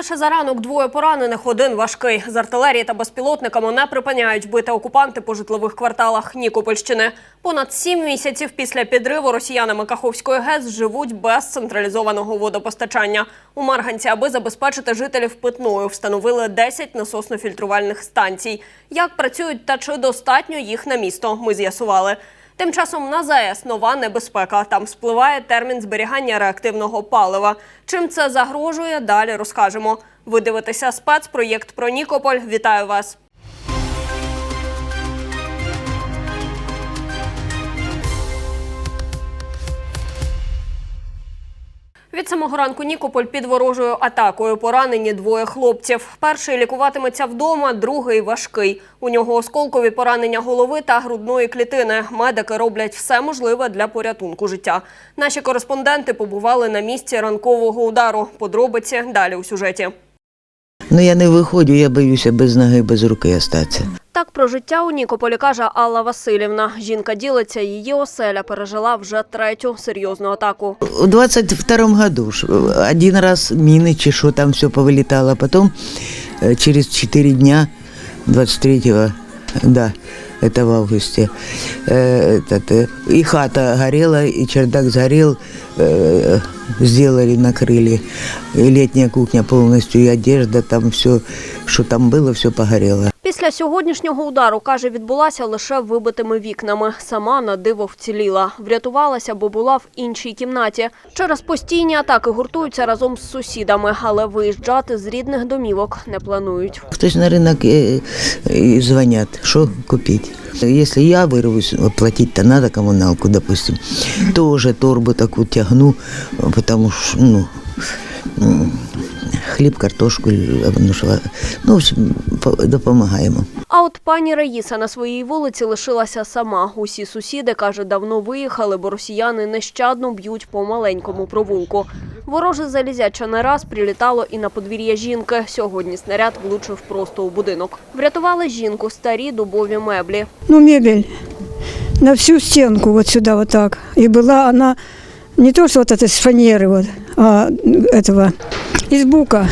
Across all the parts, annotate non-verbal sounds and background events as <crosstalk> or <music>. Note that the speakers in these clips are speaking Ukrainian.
Лише за ранок двоє поранених, один важкий. З артилерії та безпілотниками не припиняють бити окупанти по житлових кварталах Нікопольщини. Понад сім місяців після підриву росіянами Каховської ГЕС живуть без централізованого водопостачання. У Марганці, аби забезпечити жителів питною, встановили 10 насосно-фільтрувальних станцій. Як працюють та чи достатньо їх на місто, ми з'ясували. Тим часом на ЗАЕС нова небезпека. Там спливає термін зберігання реактивного палива. Чим це загрожує, далі розкажемо. Ви дивитеся спецпроєкт про Нікополь. Вітаю вас. Від самого ранку Нікополь під ворожою атакою поранені двоє хлопців. Перший лікуватиметься вдома, другий важкий. У нього осколкові поранення голови та грудної клітини. Медики роблять все можливе для порятунку життя. Наші кореспонденти побували на місці ранкового удару. Подробиці далі у сюжеті. Ну я не виходжу, я боюся без ноги, без руки остатися. Так про життя у Нікополі каже Алла Васильівна. Жінка ділиться, її оселя пережила вже третю серйозну атаку. У 22-му году ж один раз міни чи що там все повилітало, потім е, через 4 дня, 23-го, да, это в августе, э, этот, э, и хата горела, и чердак сгорел, э, сделали, накрыли, и летняя кухня полностью, и одежда, там все, что там было, все погорело. Після сьогоднішнього удару, каже, відбулася лише вибитими вікнами. Сама на диво вціліла. Врятувалася, бо була в іншій кімнаті. Через постійні атаки гуртуються разом з сусідами, але виїжджати з рідних домівок не планують. Хтось на рынок э, и звонят, что купить. Если я вырвусь, платить-то надо коммуналку, допустим, тоже торбу такую тягну, потому что, ну, м, хліб, картошку, ну, що, ну, в общем, по- допомагаємо. А от пані Раїса на своїй вулиці лишилася сама. Усі сусіди, каже, давно виїхали, бо росіяни нещадно б'ють по маленькому провулку. Вороже залізяча не раз прилітало і на подвір'я жінки. Сьогодні снаряд влучив просто у будинок. Врятували жінку старі дубові меблі. ну, мебель на всю стенку вот сюда вот так. И была она не то, что вот это с фанеры вот, а этого, из бука.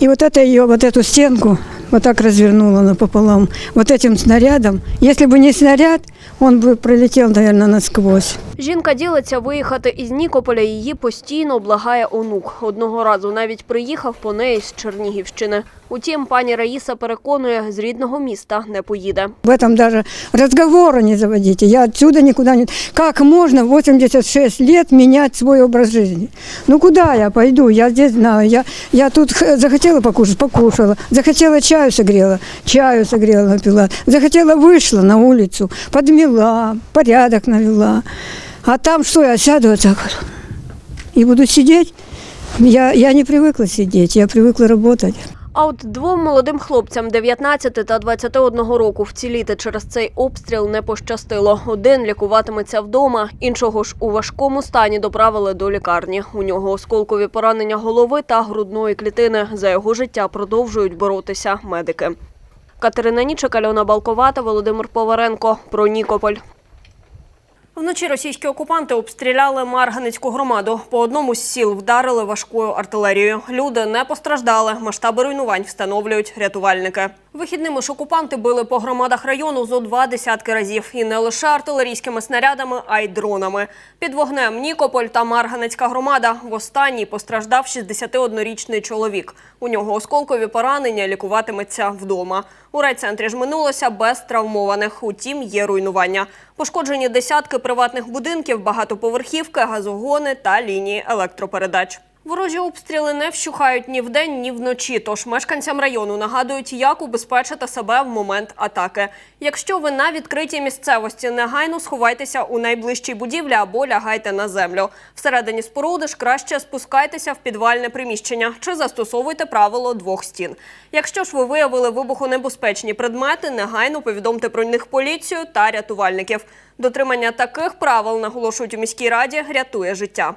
И вот это ее, вот эту стенку вот так развернула напополам вот этим снарядом. Если бы не снаряд, он бы пролетел, наверное, насквозь. Жінка ділиться виїхати із Нікополя. Її постійно благає онук. Одного разу навіть приїхав по неї з Чернігівщини. Утім, пані Раїса переконує, з рідного міста не поїде. В этом даже разговора не заводите. Я отсюда никуда не... Как можно в 86 лет менять свой образ жизни? Ну куда я пойду? Я здесь знаю. Я, я тут х- захотела покушать, покушала. Захотела чаю согрела, чаю согрела, напила. Захотела, вышла на улицу, подмела, порядок навела. А там что, я сяду вот так вот и буду сидеть? Я, я не привыкла сидеть, я привыкла работать. А от двом молодим хлопцям 19 та 21 року вціліти через цей обстріл не пощастило. Один лікуватиметься вдома, іншого ж у важкому стані доправили до лікарні. У нього осколкові поранення голови та грудної клітини. За його життя продовжують боротися медики. Катерина Нічик, Альона Балковата, Володимир Поваренко. Про Нікополь. Вночі російські окупанти обстріляли Марганецьку громаду. По одному з сіл вдарили важкою артилерією. Люди не постраждали. Масштаби руйнувань встановлюють рятувальники. Вихідними ж окупанти били по громадах району зо два десятки разів. І не лише артилерійськими снарядами, а й дронами. Під вогнем Нікополь та Марганецька громада. В останній постраждав 61-річний чоловік. У нього осколкові поранення лікуватиметься вдома. У райцентрі ж минулося без травмованих. Утім, є руйнування. Пошкоджені десятки приватних будинків, багатоповерхівки, газогони та лінії електропередач. Ворожі обстріли не вщухають ні вдень, ні вночі. Тож мешканцям району нагадують, як убезпечити себе в момент атаки. Якщо ви на відкритій місцевості, негайно сховайтеся у найближчій будівлі або лягайте на землю. Всередині споруди ж краще спускайтеся в підвальне приміщення чи застосовуйте правило двох стін. Якщо ж ви виявили вибухонебезпечні предмети, негайно повідомте про них поліцію та рятувальників. Дотримання таких правил наголошують у міській раді рятує життя.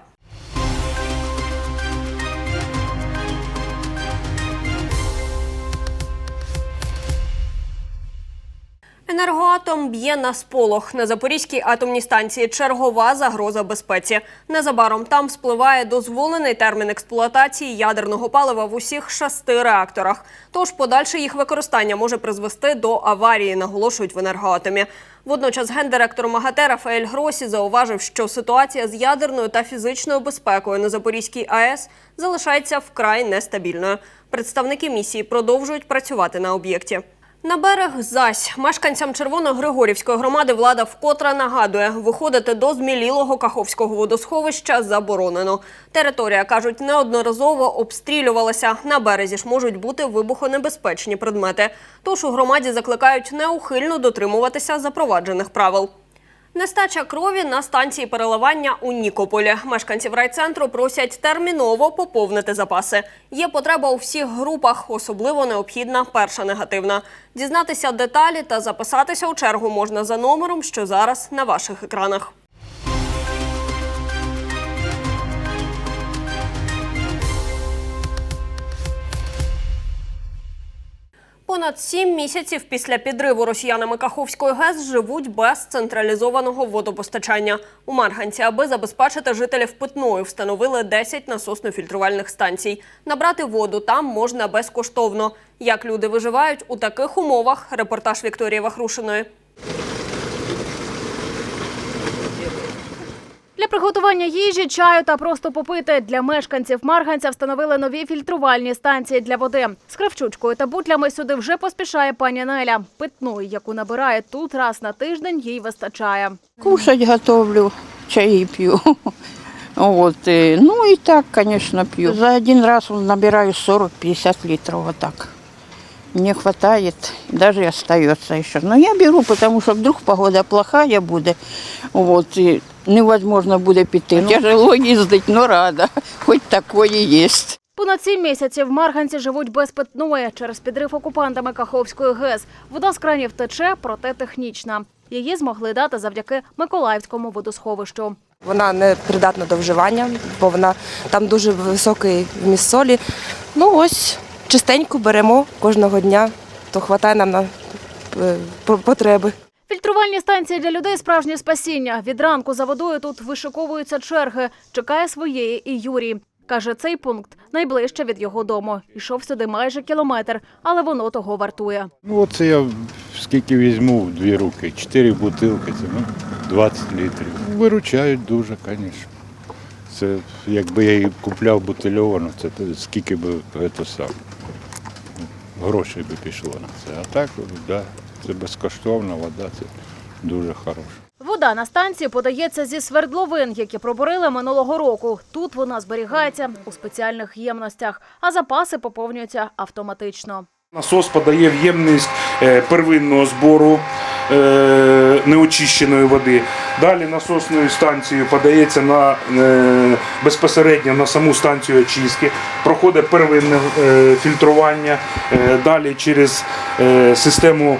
Енергоатом б'є на сполох. На Запорізькій атомній станції чергова загроза безпеці. Незабаром там спливає дозволений термін експлуатації ядерного палива в усіх шести реакторах. Тож подальше їх використання може призвести до аварії, наголошують в енергоатомі. Водночас гендиректор МАГАТЕ Рафаель Гросі зауважив, що ситуація з ядерною та фізичною безпекою на Запорізькій АЕС залишається вкрай нестабільною. Представники місії продовжують працювати на об'єкті. На берег зась мешканцям Червоно-Григорівської громади влада вкотре нагадує, виходити до змілілого Каховського водосховища заборонено. Територія кажуть неодноразово обстрілювалася. На березі ж можуть бути вибухонебезпечні предмети. Тож у громаді закликають неухильно дотримуватися запроваджених правил. Нестача крові на станції переливання у Нікополі. Мешканців райцентру просять терміново поповнити запаси. Є потреба у всіх групах, особливо необхідна перша негативна. Дізнатися деталі та записатися у чергу можна за номером, що зараз на ваших екранах. Понад сім місяців після підриву росіянами Каховської ГЕС живуть без централізованого водопостачання. У Марганці, аби забезпечити жителів питною, встановили 10 насосно-фільтрувальних станцій. Набрати воду там можна безкоштовно. Як люди виживають у таких умовах? Репортаж Вікторії Вахрушиної. Для приготування їжі, чаю та просто попити для мешканців Марганця встановили нові фільтрувальні станції для води. З кравчучкою та бутлями сюди вже поспішає пані Неля. Питної, яку набирає тут раз на тиждень, їй вистачає. Кушать готовлю, чаи пью. Вот. <laughs> э, Ну и так, конечно, пью. За один раз набираю 40-50 литров вот так. Мне даже и остается еще. Но я беру, потому что вдруг погода плохая будет, вот, и невозможно будет піти. Тяжело їздить, но рада. Хоть такое есть. Понад сім місяців марганці живуть без питної через підрив окупантами Каховської ГЕС. Вода з кранів тече, проте технічна. Її змогли дати завдяки Миколаївському водосховищу. Вона не придатна до вживання, бо вона там дуже високий вміст солі. Ну ось чистенько беремо кожного дня, то вистачає нам на е, потреби. Фільтрувальні станції для людей справжнє спасіння. Від ранку за водою тут вишиковуються черги. Чекає своєї і Юрій. Каже, цей пункт найближче від його дому. Йшов сюди майже кілометр, але воно того вартує. Ну, оце я скільки візьму в дві руки, чотири бутилки, це ну, 20 літрів. Виручають дуже, звісно. Це якби я її купляв бутильовану, це скільки би це сам. Грошей би пішло на це. А так, да, це безкоштовна вода, це дуже хороша. Вода на станції подається зі свердловин, які пробурили минулого року. Тут вона зберігається у спеціальних ємностях, а запаси поповнюються автоматично. Насос подає в ємність е, первинного збору е, неочищеної води. Далі насосною станцією подається на, е, безпосередньо на саму станцію очистки, проходить первинне фільтрування, далі через систему.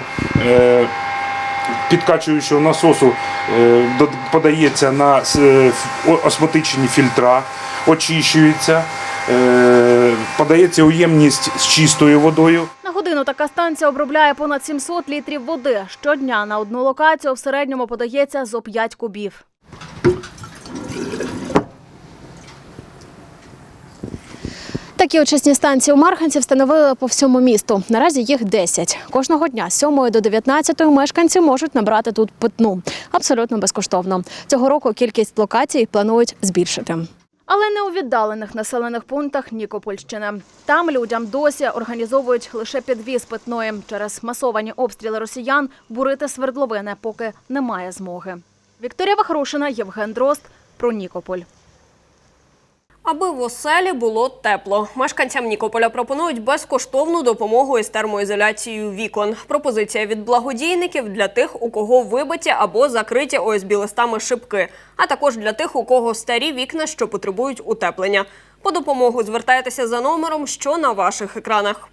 Підкачуючого насосу е, подається на осматичні е, осмотичні фільтра, очищується, е, подається уємність з чистою водою. На годину така станція обробляє понад 700 літрів води. Щодня на одну локацію в середньому подається зо 5 кубів. Такі очисні станції у Марханці встановили по всьому місту. Наразі їх 10. Кожного дня з 7 до 19 мешканці можуть набрати тут питну. Абсолютно безкоштовно. Цього року кількість локацій планують збільшити. Але не у віддалених населених пунктах Нікопольщини. Там людям досі організовують лише підвіз питної. Через масовані обстріли росіян бурити свердловини, поки немає змоги. Вікторія Вахрушина, Євген Дрозд про Нікополь. Аби в оселі було тепло. Мешканцям Нікополя пропонують безкоштовну допомогу із термоізоляцією вікон. Пропозиція від благодійників для тих, у кого вибиті або закриті ОСБ листами шибки, а також для тих, у кого старі вікна, що потребують утеплення. По допомогу звертайтеся за номером, що на ваших екранах.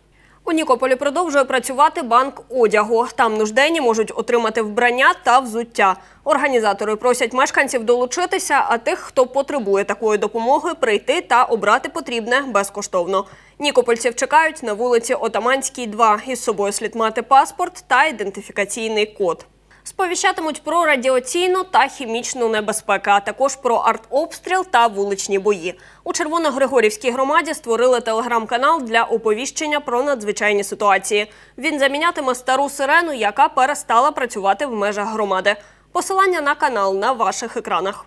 У Нікополі продовжує працювати банк одягу. Там нужденні можуть отримати вбрання та взуття. Організатори просять мешканців долучитися, а тих, хто потребує такої допомоги, прийти та обрати потрібне безкоштовно. Нікопольців чекають на вулиці Отаманській, 2. Із собою слід мати паспорт та ідентифікаційний код. Сповіщатимуть про радіаційну та хімічну небезпеку, а також про артобстріл та вуличні бої. У Червоногригорівській громаді створили телеграм-канал для оповіщення про надзвичайні ситуації. Він замінятиме стару сирену, яка перестала працювати в межах громади. Посилання на канал на ваших екранах.